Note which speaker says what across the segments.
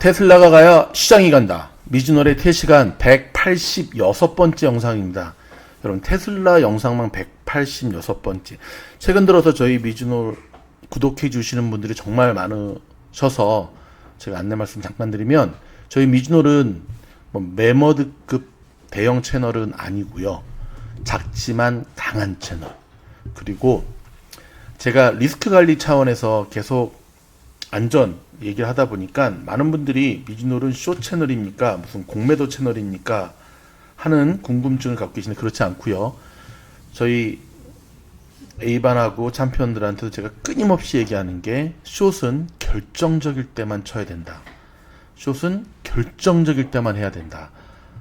Speaker 1: 테슬라가 가야 시장이 간다. 미즈노의 태시간 186번째 영상입니다. 여러분 테슬라 영상만 186번째. 최근 들어서 저희 미즈노 구독해 주시는 분들이 정말 많으셔서 제가 안내 말씀 잠깐 드리면 저희 미즈노는 뭐 매머드급 대형 채널은 아니고요. 작지만 강한 채널. 그리고 제가 리스크 관리 차원에서 계속 안전 얘기를 하다 보니까 많은 분들이 미즈노는 쇼 채널입니까? 무슨 공매도 채널입니까? 하는 궁금증을 갖고 계시는데 그렇지 않고요. 저희 A반하고 챔피언들한테도 제가 끊임없이 얘기하는 게 숏은 결정적일 때만 쳐야 된다. 숏은 결정적일 때만 해야 된다.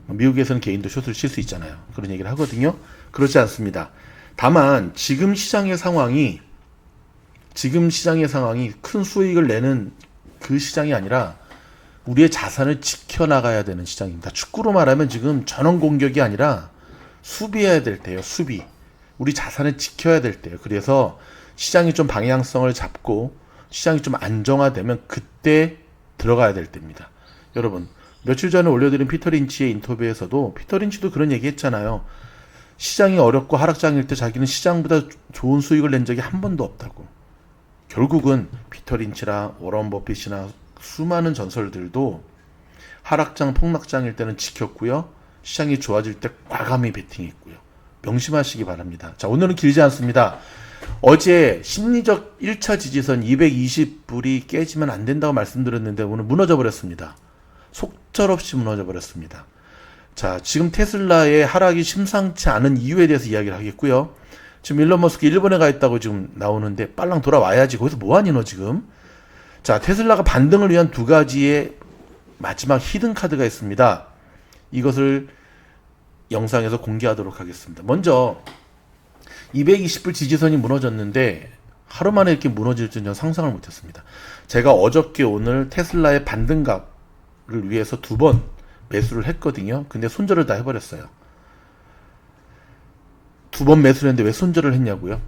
Speaker 1: 미국에서는 개인도 숏을 칠 수 있잖아요. 그런 얘기를 하거든요. 그렇지 않습니다. 다만 지금 시장의 상황이 지금 시장의 상황이 큰 수익을 내는 그 시장이 아니라 우리의 자산을 지켜나가야 되는 시장입니다. 축구로 말하면 지금 전원 공격이 아니라 수비해야 될 때요. 수비. 우리 자산을 지켜야 될 때요. 그래서 시장이 좀 방향성을 잡고 시장이 좀 안정화되면 그때 들어가야 될 때입니다. 여러분, 며칠 전에 올려드린 피터 린치의 인터뷰에서도 피터 린치도 그런 얘기 했잖아요. 시장이 어렵고 하락장일 때 자기는 시장보다 좋은 수익을 낸 적이 한 번도 없다고. 결국은 피터 린치나 워런 버핏이나 수많은 전설들도 하락장 폭락장일 때는 지켰고요. 시장이 좋아질 때 과감히 베팅했고요. 명심하시기 바랍니다. 자, 오늘은 길지 않습니다. 어제 심리적 1차 지지선 220불이 깨지면 안 된다고 말씀드렸는데 오늘 무너져 버렸습니다. 속절없이 무너져 버렸습니다. 자, 지금 테슬라의 하락이 심상치 않은 이유에 대해서 이야기를 하겠고요. 지금 일론 머스크 일본에 가 있다고 지금 나오는데 빨랑 돌아와야지. 거기서 뭐하니 너 지금? 자, 테슬라가 반등을 위한 두 가지의 마지막 히든 카드가 있습니다. 이것을 영상에서 공개하도록 하겠습니다. 먼저 220불 지지선이 무너졌는데 하루 만에 이렇게 무너질 줄은 상상을 못했습니다. 제가 어저께 오늘 테슬라의 반등각을 위해서 두 번 매수를 했거든요. 근데 손절을 다 해버렸어요. 두 번 매수를 했는데 왜 손절을 했냐고요?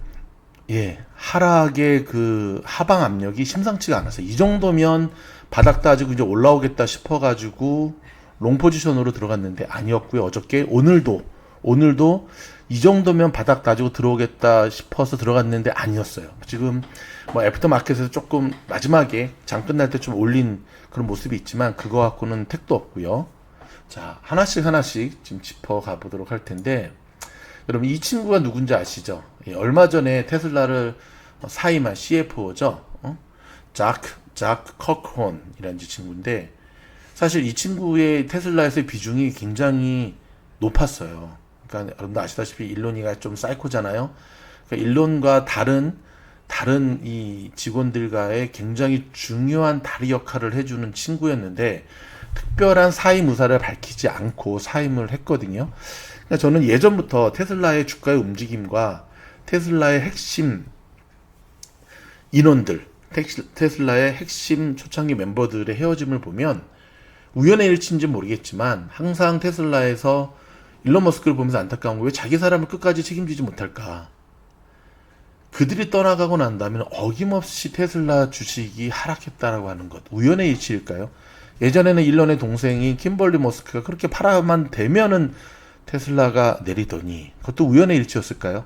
Speaker 1: 예, 하락의 그 하방 압력이 심상치가 않았어요. 이 정도면 바닥 따지고 이제 올라오겠다 싶어가지고 롱 포지션으로 들어갔는데 아니었고요. 어저께 오늘도 오늘도 이 정도면 바닥 따지고 들어오겠다 싶어서 들어갔는데 아니었어요. 지금 뭐 애프터 마켓에서 조금 마지막에 장 끝날 때 좀 올린 그런 모습이 있지만 그거 갖고는 택도 없고요. 자 하나씩 하나씩 지금 짚어 가 보도록 할 텐데 여러분 이 친구가 누군지 아시죠? 예, 얼마 전에 테슬라를 사임한 CFO죠. 어? 자크 자크 커크혼이라는 친구인데 사실 이 친구의 테슬라에서의 비중이 굉장히 높았어요. 그러니까 여러분도 아시다시피 일론이가 좀 사이코잖아요. 그러니까 일론과 다른 다른 이 직원들과의 굉장히 중요한 다리 역할을 해주는 친구였는데 특별한 사임 의사를 밝히지 않고 사임을 했거든요. 그러니까 저는 예전부터 테슬라의 주가의 움직임과 테슬라의 핵심 인원들, 테슬라의 핵심 초창기 멤버들의 헤어짐을 보면 우연의 일치인지 모르겠지만 항상 테슬라에서 일론 머스크를 보면서 안타까운 거 왜 자기 사람을 끝까지 책임지지 못할까? 그들이 떠나가고 난 다음에 어김없이 테슬라 주식이 하락했다라고 하는 것 우연의 일치일까요? 예전에는 일론의 동생인 킴벌리 머스크가 그렇게 팔아만 되면은 테슬라가 내리더니 그것도 우연의 일치였을까요?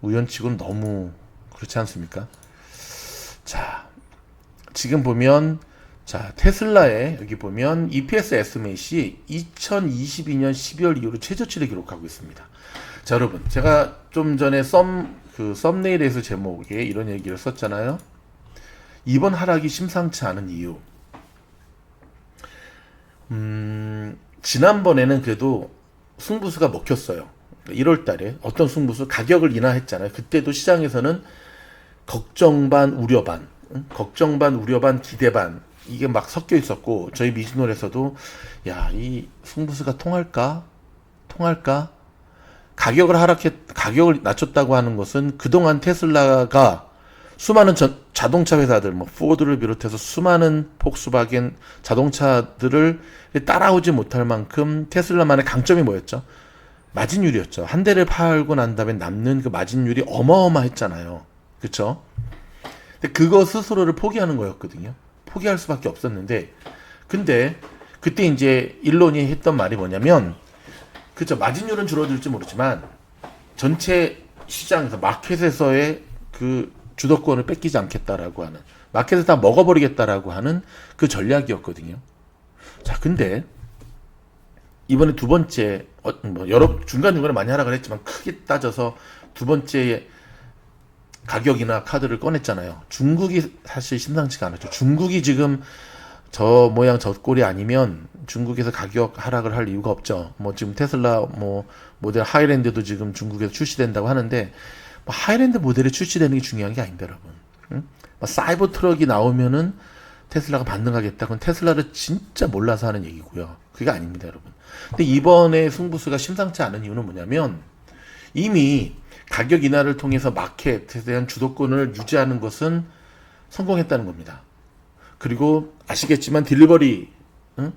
Speaker 1: 우연치고는 너무 그렇지 않습니까? 자, 지금 보면 자, 테슬라의 여기 보면 EPS 에스메이시 2022년 12월 이후로 최저치를 기록하고 있습니다. 자, 여러분, 제가 좀 전에 썸, 그 썸네일에서 제목에 이런 얘기를 썼잖아요. 이번 하락이 심상치 않은 이유. 음, 지난번에는 그래도 승부수가 먹혔어요. 1월 달에 어떤 승부수 가격을 인하했잖아요. 그때도 시장에서는 걱정 반 우려 반, 응? 걱정 반 우려 반 기대 반 이게 막 섞여 있었고 저희 미즈놀에서도 야 이 승부수가 통할까 통할까 가격을 하락했 가격을 낮췄다고 하는 것은 그동안 테슬라가 수많은 전, 자동차 회사들 뭐 포드를 비롯해서 수많은 폭스바겐 자동차들을 따라오지 못할 만큼 테슬라만의 강점이 뭐였죠? 마진율이었죠. 한 대를 팔고 난 다음에 남는 그 마진율이 어마어마했잖아요. 그렇죠? 그거 스스로를 포기하는 거였거든요. 포기할 수밖에 없었는데 근데 그때 이제 일론이 했던 말이 뭐냐면 그죠 마진율은 줄어들지 모르지만 전체 시장에서 마켓에서의 그 주도권을 뺏기지 않겠다라고 하는 마켓에서 다 먹어버리겠다라고 하는 그 전략이었거든요. 자, 근데 이번에 두 번째 어, 뭐 여러 중간 중간에 많이 하락을 했지만 크게 따져서 두 번째 가격이나 카드를 꺼냈잖아요. 중국이 사실 심상치가 않았죠. 중국이 지금 저 모양 저 꼴이 아니면 중국에서 가격 하락을 할 이유가 없죠. 뭐 지금 테슬라 뭐 모델 하이랜드도 지금 중국에서 출시된다고 하는데 뭐 하이랜드 모델이 출시되는 게 중요한 게 아닙니다, 여러분. 응? 뭐 사이버 트럭이 나오면은 테슬라가 반등하겠다. 그건 테슬라를 진짜 몰라서 하는 얘기고요. 그게 아닙니다, 여러분. 근데 이번에 승부수가 심상치 않은 이유는 뭐냐면 이미 가격 인하를 통해서 마켓에 대한 주도권을 유지하는 것은 성공했다는 겁니다. 그리고 아시겠지만 딜리버리 응?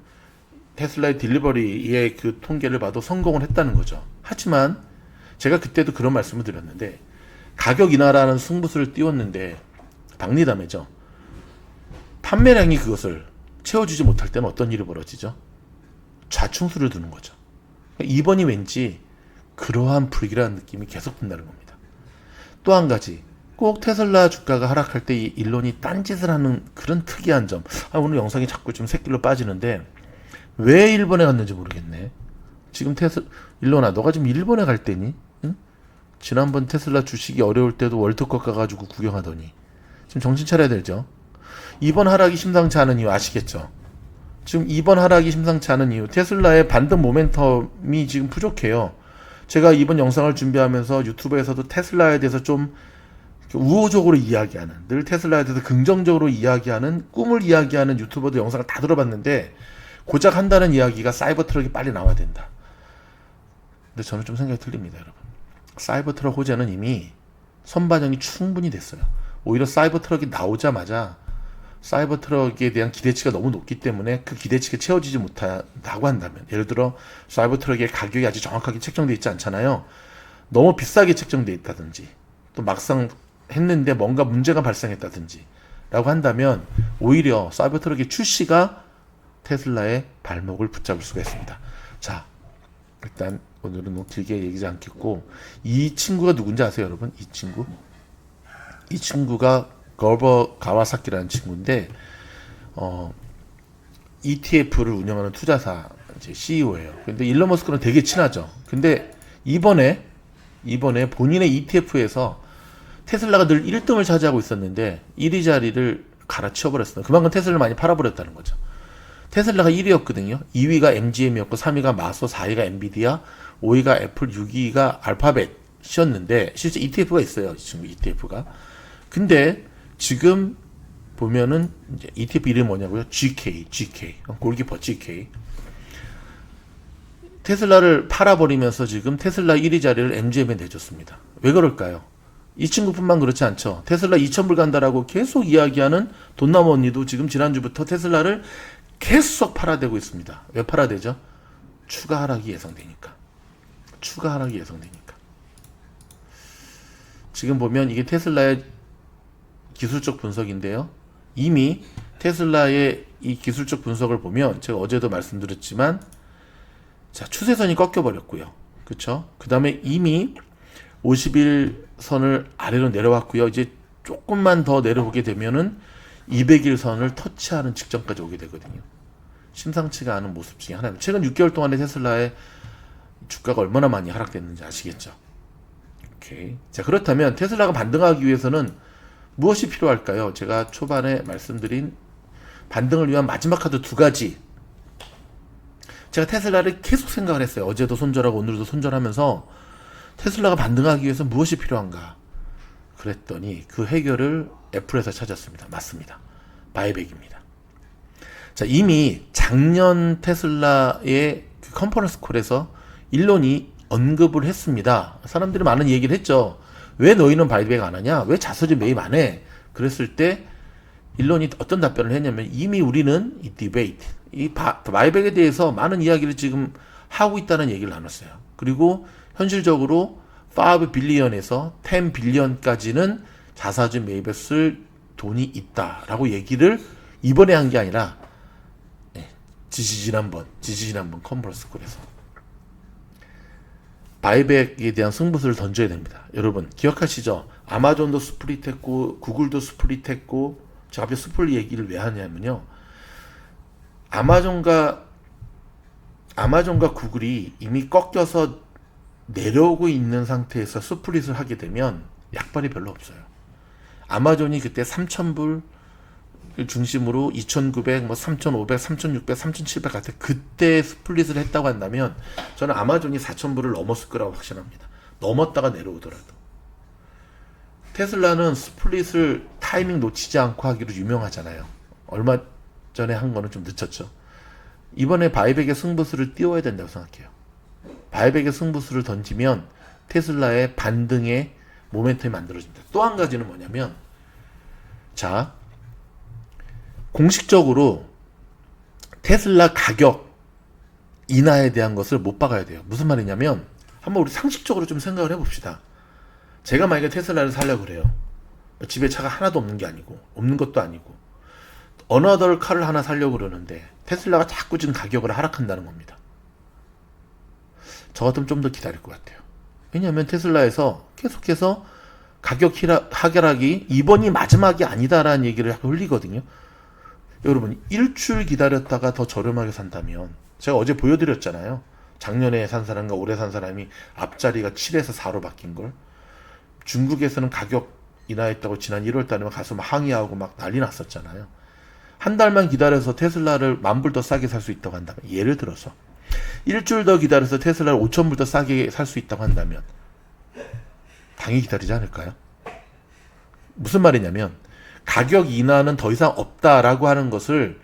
Speaker 1: 테슬라의 딜리버리의 그 통계를 봐도 성공을 했다는 거죠. 하지만 제가 그때도 그런 말씀을 드렸는데 가격 인하라는 승부수를 띄웠는데 박리담회죠. 판매량이 그것을 채워주지 못할 때는 어떤 일이 벌어지죠? 좌충수를 두는 거죠. 이번이 왠지 그러한 불길한 느낌이 계속 든다는 겁니다. 또 한 가지 꼭 테슬라 주가가 하락할 때 이 일론이 딴짓을 하는 그런 특이한 점. 아, 오늘 영상이 자꾸 좀 새길로 빠지는데 왜 일본에 갔는지 모르겠네. 지금 테슬 일론아 너가 지금 일본에 갈 때니? 응? 지난번 테슬라 주식이 어려울 때도 월드컵 가가지고 구경하더니 지금 정신 차려야 되죠. 이번 하락이 심상치 않은 이유 아시겠죠? 지금 이번 하락이 심상치 않은 이유 테슬라의 반등 모멘텀이 지금 부족해요. 제가 이번 영상을 준비하면서 유튜브에서도 테슬라에 대해서 좀 우호적으로 이야기하는 늘 테슬라에 대해서 긍정적으로 이야기하는 꿈을 이야기하는 유튜버들 영상을 다 들어봤는데 고작 한다는 이야기가 사이버 트럭이 빨리 나와야 된다. 근데 저는 좀 생각이 틀립니다, 여러분. 사이버 트럭 호재는 이미 선반영이 충분히 됐어요. 오히려 사이버 트럭이 나오자마자 사이버 트럭에 대한 기대치가 너무 높기 때문에 그 기대치가 채워지지 못한다고 한다면 예를 들어 사이버 트럭의 가격이 아직 정확하게 책정돼 있지 않잖아요. 너무 비싸게 책정돼 있다든지 또 막상 했는데 뭔가 문제가 발생했다든지 라고 한다면 오히려 사이버 트럭의 출시가 테슬라의 발목을 붙잡을 수가 있습니다. 자, 일단 오늘은 너무 길게 얘기하지 않겠고 이 친구가 누군지 아세요, 여러분? 이 친구? 이 친구가 거버 가와사키라는 친구인데 어 ETF를 운영하는 투자사 이제 CEO예요. 근데 일론 머스크는 되게 친하죠. 근데 이번에 이번에 본인의 ETF에서 테슬라가 늘 1등을 차지하고 있었는데 1위 자리를 갈아치워 버렸어요. 그만큼 테슬라를 많이 팔아 버렸다는 거죠. 테슬라가 1위였거든요. 2위가 MGM이었고 3위가 마소, 4위가 엔비디아, 5위가 애플, 6위가 알파벳이었는데 실제 ETF가 있어요. 이 친구 ETF가. 근데 지금 보면은 이제 ETF 이름이 뭐냐고요? GK, GK, 골키퍼 GK. 테슬라를 팔아버리면서 지금 테슬라 1위 자리를 MGM에 내줬습니다. 왜 그럴까요? 이 친구뿐만 그렇지 않죠. 테슬라 2,000불 간다라고 계속 이야기하는 돈나무 언니도 지금 지난주부터 테슬라를 계속 팔아대고 있습니다. 왜 팔아대죠? 추가 하락이 예상되니까. 추가 하락이 예상되니까. 지금 보면 이게 테슬라의 기술적 분석인데요. 이미 테슬라의 이 기술적 분석을 보면 제가 어제도 말씀드렸지만 자, 추세선이 꺾여 버렸고요. 그렇죠? 그다음에 이미 50일 선을 아래로 내려왔고요. 이제 조금만 더 내려오게 되면은 200일 선을 터치하는 직전까지 오게 되거든요. 심상치가 않은 모습 중에 하나입니다. 최근 6개월 동안의 테슬라의 주가가 얼마나 많이 하락됐는지 아시겠죠? 오케이. 자, 그렇다면 테슬라가 반등하기 위해서는 무엇이 필요할까요? 제가 초반에 말씀드린 반등을 위한 마지막 카드 두 가지. 제가 테슬라를 계속 생각을 했어요. 어제도 손절하고 오늘도 손절하면서 테슬라가 반등하기 위해서 무엇이 필요한가? 그랬더니 그 해결을 애플에서 찾았습니다. 맞습니다. 바이백입니다. 자, 이미 작년 테슬라의 그 컨퍼런스 콜에서 일론이 언급을 했습니다. 사람들이 많은 얘기를 했죠. 왜 너희는 바이백 안 하냐? 왜 자서전 매입 안 해? 그랬을 때 일론이 어떤 답변을 했냐면 이미 우리는 이 디베이트, 이 바, 바이백에 대해서 많은 이야기를 지금 하고 있다는 얘기를 나눴어요. 그리고 현실적으로 5 빌리언에서 10 빌리언까지는 자사주 매입에 쓸 돈이 있다라고 얘기를 이번에 한 게 아니라 네, 지지난번 지지난번 컨퍼런스 콜에서 바이백에 대한 승부수를 던져야 됩니다. 여러분 기억하시죠? 아마존도 스플릿했고 구글도 스플릿했고 제가 앞에 스플릿 얘기를 왜 하냐면요. 아마존과 아마존과 구글이 이미 꺾여서 내려오고 있는 상태에서 스플릿을 하게 되면 약발이 별로 없어요. 아마존이 그때 3,000불 중심으로 2,900, 뭐 3,500, 3,600, 3,700 같은 그때 스플릿을 했다고 한다면 저는 아마존이 4,000불을 넘었을 거라고 확신합니다. 넘었다가 내려오더라도. 테슬라는 스플릿을 타이밍 놓치지 않고 하기로 유명하잖아요. 얼마 전에 한 거는 좀 늦췄죠. 이번에 바이백의 승부수를 띄워야 된다고 생각해요. 바이백의 승부수를 던지면 테슬라의 반등의 모멘텀이 만들어집니다. 또 한 가지는 뭐냐면, 자, 공식적으로 테슬라 가격 인하에 대한 것을 못 박아야 돼요. 무슨 말이냐면, 한번 우리 상식적으로 좀 생각을 해봅시다. 제가 만약에 테슬라를 살려고 그래요. 집에 차가 하나도 없는 게 아니고, 없는 것도 아니고, 어너덜 칼을 하나 살려고 그러는데, 테슬라가 자꾸 지금 가격을 하락한다는 겁니다. 저 같으면 좀 더 기다릴 것 같아요. 왜냐하면 테슬라에서 계속해서 가격 하락이 이번이 마지막이 아니다라는 얘기를 흘리거든요. 여러분 일주일 기다렸다가 더 저렴하게 산다면 제가 어제 보여드렸잖아요. 작년에 산 사람과 올해 산 사람이 앞자리가 7에서 4로 바뀐 걸. 중국에서는 가격 인하했다고 지난 1월 달에만 가서 막 항의하고 막 난리 났었잖아요. 한 달만 기다려서 테슬라를 만불 더 싸게 살 수 있다고 한다면 예를 들어서 일주일 더 기다려서 테슬라를 5천 불 더 싸게 살 수 있다고 한다면 당연히 기다리지 않을까요? 무슨 말이냐면 가격 인하는 더 이상 없다라고 하는 것을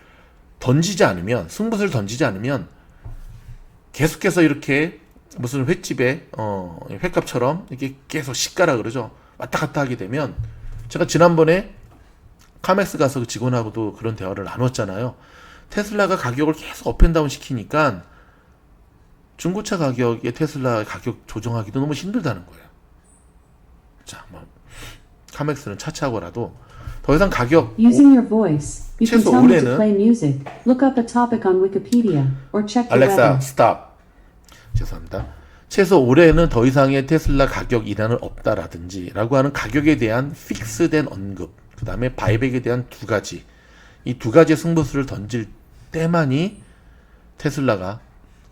Speaker 1: 던지지 않으면 승부수를 던지지 않으면 계속해서 이렇게 무슨 횟집에 어 횟값처럼 이렇게 계속 시가라 그러죠 왔다 갔다 하게 되면 제가 지난번에 카맥스 가서 그 직원하고도 그런 대화를 나눴잖아요 테슬라가 가격을 계속 업앤다운 시키니까 중고차 가격에 테슬라 가격 조정하기도 너무 힘들다는 거예요. 자, 뭐 카맥스는 차차고라도 더 이상 가격
Speaker 2: Using your voice, you can
Speaker 1: 최소
Speaker 2: tell me to
Speaker 1: 올해는-
Speaker 2: play music, look up a topic on Wikipedia, or check the
Speaker 1: 알렉사
Speaker 2: weather.
Speaker 1: 스탑. 죄송합니다. 최소 올해는 더 이상의 테슬라 가격 인하는 없다라든지 라고 하는 가격에 대한 픽스된 언급, 그 다음에 바이백에 대한 두 가지, 이 두 가지의 승부수를 던질 때만이 테슬라가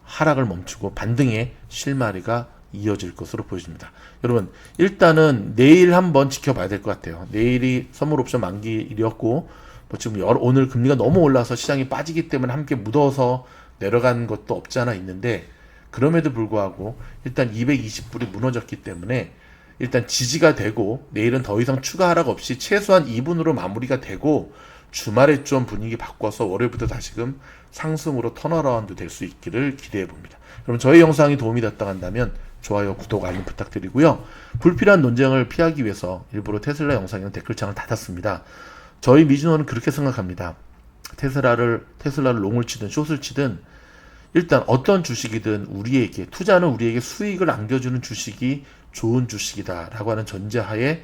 Speaker 1: 하락을 멈추고 반등의 실마리가 이어질 것으로 보여집니다. 여러분, 일단은 내일 한번 지켜봐야 될 것 같아요. 내일이 선물 옵션 만기일이었고, 뭐 지금 여러- 오늘 금리가 너무 올라서 시장이 빠지기 때문에 함께 묻어서 내려간 것도 없지 않아 있는데, 그럼에도 불구하고 일단 220불이 무너졌기 때문에 일단 지지가 되고 내일은 더 이상 추가 하락 없이 최소한 2분으로 마무리가 되고 주말에 좀 분위기 바꿔서 월요일부터 다시금 상승으로 턴어라운드 될 수 있기를 기대해 봅니다. 그럼 저희 영상이 도움이 됐다 한다면 좋아요, 구독, 알림 부탁드리고요. 불필요한 논쟁을 피하기 위해서 일부러 테슬라 영상에는 댓글창을 닫았습니다. 저희 미즈노는 그렇게 생각합니다. 테슬라를 테슬라를 롱을 치든 숏을 치든 일단 어떤 주식이든 우리에게 투자는 우리에게 수익을 안겨주는 주식이 좋은 주식이다라고 하는 전제하에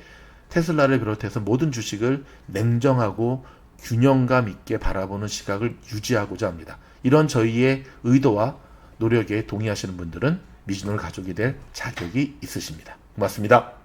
Speaker 1: 테슬라를 비롯해서 모든 주식을 냉정하고 균형감 있게 바라보는 시각을 유지하고자 합니다. 이런 저희의 의도와 노력에 동의하시는 분들은 미즈노를 가족이 될 자격이 있으십니다. 고맙습니다.